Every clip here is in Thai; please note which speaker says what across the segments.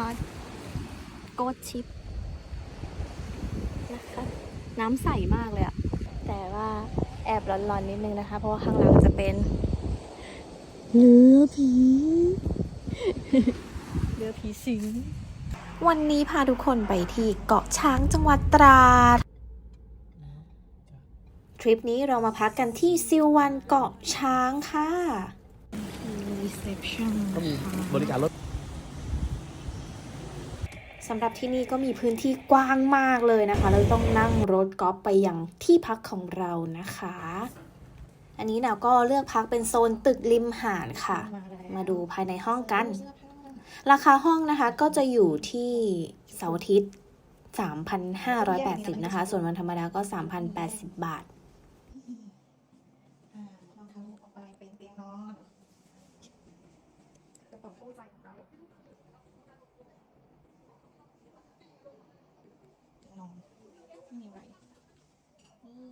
Speaker 1: าดโกดชิปนะคะ น้ำใสมากเลยอะแต่ว่าแอบร้อนๆนิดนึงนะคะ เพราะว่าข้างหลังจะเป็นเรือผีเรือผีสิง วันนี้พาทุกคนไปที่เกาะช้างจังหวัดตราด ทริปนี้เรามาพักกันที่ซิลวันเกาะช้างค่ะ reception
Speaker 2: ก็มีบริการรถ
Speaker 1: สำหรับที่นี่ก็มีพื้นที่กว้างมากเลยนะคะ เราต้องนั่งรถกอล์ฟไปยังที่พักของเรานะคะ อันนี้เราก็เลือกพักเป็นโซนตึกริมหาดค่ะ มาดูภายในห้องกัน ราคาห้องนะคะก็จะอยู่ที่เสาร์อาทิตย์3,580 นะคะ ส่วนวันธรรมดาก็ 3,080 บาท
Speaker 3: อ่ารองเท้าออกไปเป็นเตียงนอนกระเป๋าคู่ใจของเราเตียงนอน ไม่มีอะไรนี่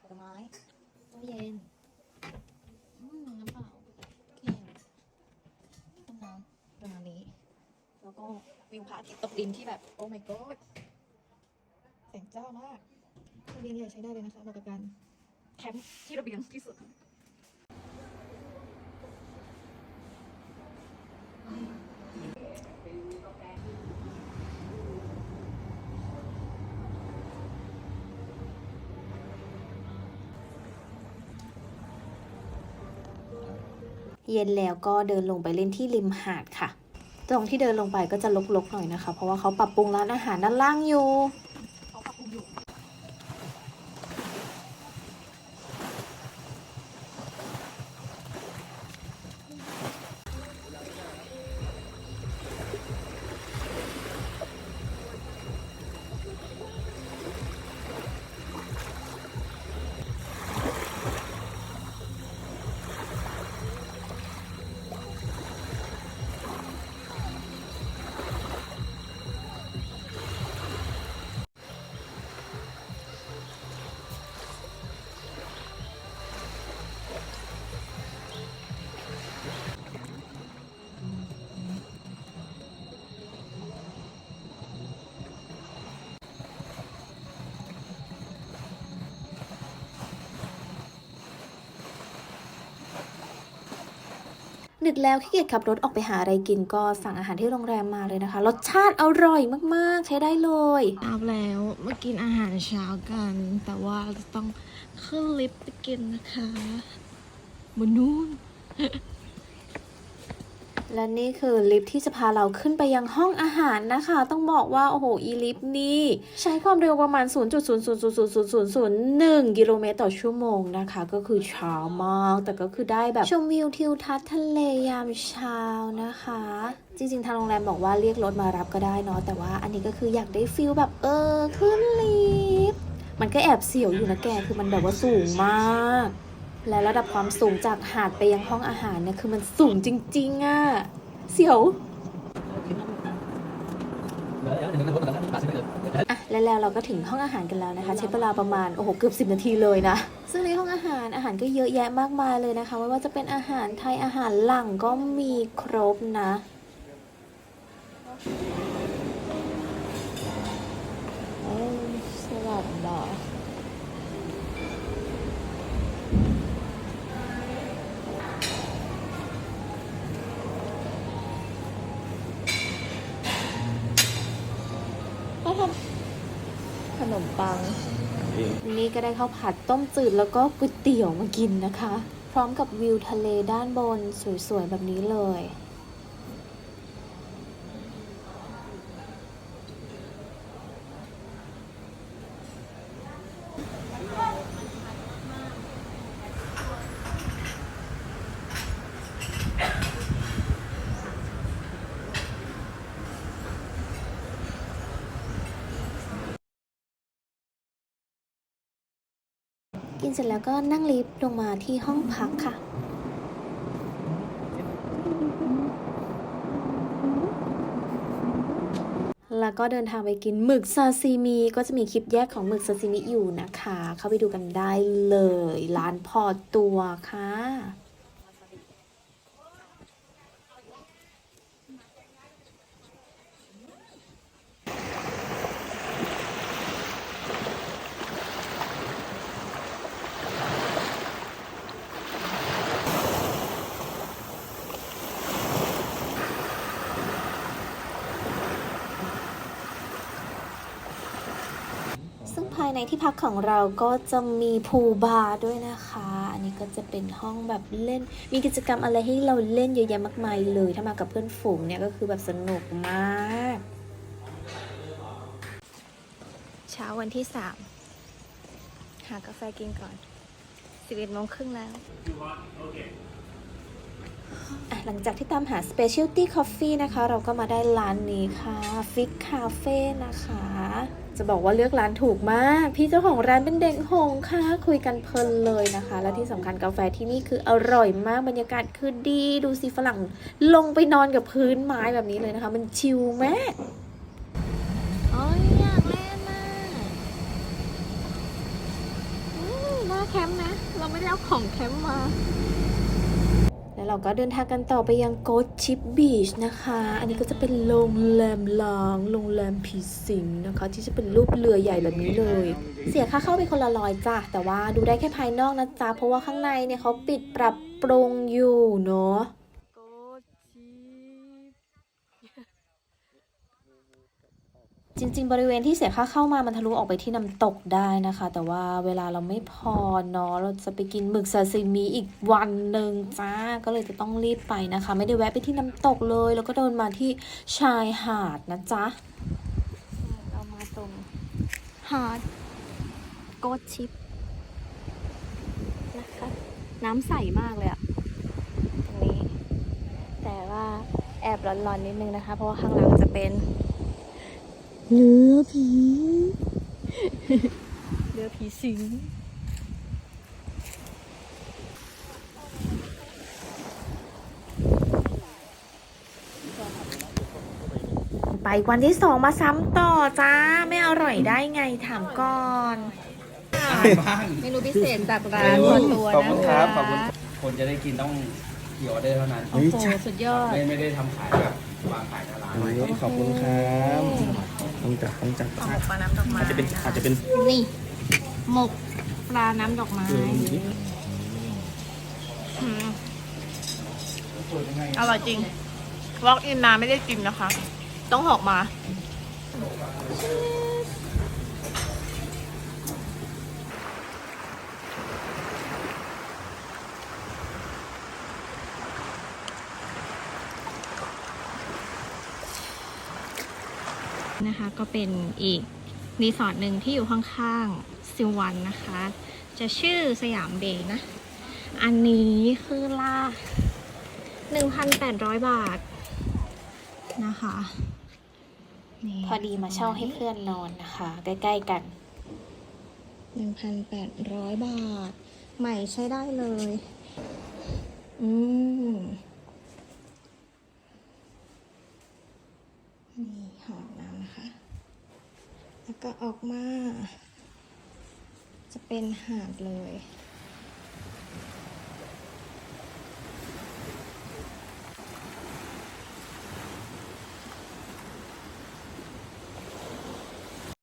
Speaker 3: ผลไม้ตู้เย็นอืมน้ำเปล่าแก้วต้นน้ำประมาณนี้ แล้วก็วิวพระอาทิตย์ตกดินที่แบบ โอ้ my god แสงจ้ามากระเบียงใหญ่ใช้ได้เลยนะคะเหมาะกับการแคมป์ที่ระเบียงที่สุด
Speaker 1: เย็นแล้วก็เดินลงไปเล่นที่ริมหาดค่ะ ตรงที่เดินลงไปก็จะลกๆหน่อยนะคะ เพราะว่าเขาปรับปรุงร้านอาหารด้านล่างอยู่ ดึกแล้วขี้เกียจขับรถออกไปหาอะไรกินก็สั่งอาหารที่โรงแรมมาเลยนะคะ รสชาติอร่อยมากๆ ใช้ได้เลย
Speaker 3: อาบแล้วมากินอาหารเช้ากัน แต่ว่าจะต้องขึ้นลิฟต์ไปกินนะคะบนนู้น
Speaker 1: และนี่คือลิฟต์ที่จะพาเราขึ้นไปยังห้องอาหารนะคะ ต้องบอกว่า โอ้โห อีลิฟต์นี่ใช้ความเร็วประมาณ 0.0000001 กิโลเมตรต่อชั่วโมงนะคะ ก็คือช้ามาก แต่ก็คือได้แบบชมวิวทิวทัศน์ทะเลยามเช้านะคะ จริงๆ ทางโรงแรมบอกว่าเรียกรถมารับก็ได้เนาะแต่ว่าอันนี้ก็คืออยากได้ฟิลแบบเออขึ้นลิฟต์มันก็แอบเสียวอยู่นะแกคือมันแบบว่าสูงมาก และระดับความสูงจากหาดไปยังห้องอาหารเนี่ยคือมันสูงจริงๆอะเสียวอะและแล้วเราก็ถึงห้องอาหารกันแล้วนะคะ ใช้เวลาประมาณโอ้โหเกือบ 10 นาทีเลยนะ ซึ่งในห้องอาหารอาหารก็เยอะแยะมากมายเลยนะคะ ไม่ว่าจะเป็นอาหารไทยอาหารหลังก็มีครบนะเอ้สลัดบาร์ ขาทำขนมปัง นี่ก็ได้ข้าวผัดต้มจืดแล้วก็ก๋วยเตี๋ยวมากินนะคะ พร้อมกับวิวทะเลด้านบนสวยๆแบบนี้เลย กินเสร็จแล้วก็นั่งลิฟต์ลงมาที่ห้องพักค่ะแล้วก็เดินทางไปกินหมึกซาซิมิก็จะมีคลิปแยกของหมึกซาซิมิอยู่นะคะ เข้าไปดูกันได้เลย ร้านพอตัวค่ะายในที่พักของเราก็จะมีพูลบาร์ด้วยนะคะ อันนี้ก็จะเป็นห้องแบบเล่น มีกิจกรรมอะไรให้เราเล่นเยอะแยะมากมายเลย ถ้ามากับเพื่อนฝูงเนี่ยก็คือแบบสนุกมาก เช้าวันที่สามหากาแฟกินก่อน 11โมงครึ่งแล้วอะหลังจากที่ตามหา Specialty Coffee นะคะ เราก็มาได้ร้านนี้ค่ะ Fix Cafe นะคะ จะบอกว่าเลือกร้านถูกมาก พี่เจ้าของร้านเป็นเด็กหงค่ะ คุยกันเพลินเลยนะคะ และที่สำคัญกาแฟที่นี่คืออร่อยมากบรรยากาศคือดี ดูสิฝรั่งลงไปนอนกับพื้นไม้แบบนี้เลยนะคะ มันชิลมาก
Speaker 3: โอ้ยอยากเล่นน่ะหน้าแคมป์นะ เราไม่ได้เอาของแคมป์มา
Speaker 1: แล้วเราก็เดินทางกันต่อไปยังโกดชิปบีชนะคะ อันนี้ก็จะเป็นโรงแรมล้างโรงแรมผีสิงนะคะ ที่จะเป็นรูปเรือใหญ่แบบนี้เลย เสียค่าเข้าไปคนละร้อยจ้ะแต่ว่าดูได้แค่ภายนอกนะจ๊ะเพราะว่าข้างในเนี่ยเขาปิดปรับปรุงอยู่เนาะ จริง ๆ บริเวณที่เสียค่าเข้ามามันทะลุออกไปที่น้ำตกได้นะคะ แต่ว่าเวลาเราไม่พอเนาะเราจะไปกินหมึกซาซิมิอีกวันหนึ่งจ้าก็เลยจะต้องรีบไปนะคะ ไม่ได้แวะไปที่น้ำตกเลย แล้วก็เดินมาที่ชายหาดนะจ๊ะ
Speaker 3: เรามาตรงฮาร์ดโกดชิปนะคะน้ำใสมากเลยอะตรงนี้ แต่ว่าแอบร้อนๆนิดนึงนะคะ เพราะว่าข้างหลังจะเป็น เรือผีเรือผีสิง
Speaker 1: ไปวันที่สองมาซ้ำต่อจ้า ไม่อร่อยได้ไงถามก่อน
Speaker 3: เมนูพิเศษจากร้านพอตัว
Speaker 2: ขอบ
Speaker 3: นะ
Speaker 2: คุณค
Speaker 3: คะ
Speaker 2: รับขอบคุณคนจะได้กินต้องกี่ออเดอร์เท่านั้น
Speaker 3: โอ้โหสุดยอด
Speaker 2: ไม่ไม่ได้ทำขายแบบวางขายหน้าร้าน
Speaker 4: โอ้ยขอบคุณครับ ต้องจัดต้องจัด
Speaker 3: หมกปลาน้ำดอกไม้
Speaker 4: อาจจะเป็นอาจจะเป็น
Speaker 3: นี่ หมกปลาน้ำดอกไม้อืมอร่อยจริง walk in มาไม่ได้กินนะคะ ต้องหอกมา นะคะ ก็เป็นอีกรีสอร์ทหนึ่งที่อยู่ข้างๆซิวันนะคะ จะชื่อสยามเบย์นะ อันนี้คือละ1,800 บาทนะคะนี่
Speaker 1: พอดีมาเช่าให้เพื่อนนอนนะคะ ใกล้ๆกัน
Speaker 3: 1,800 บาท ใหม่ใช้ได้เลย อืม นี่หอมน้ำนะคะ แล้วก็ออกมา จะเป็นหาดเลย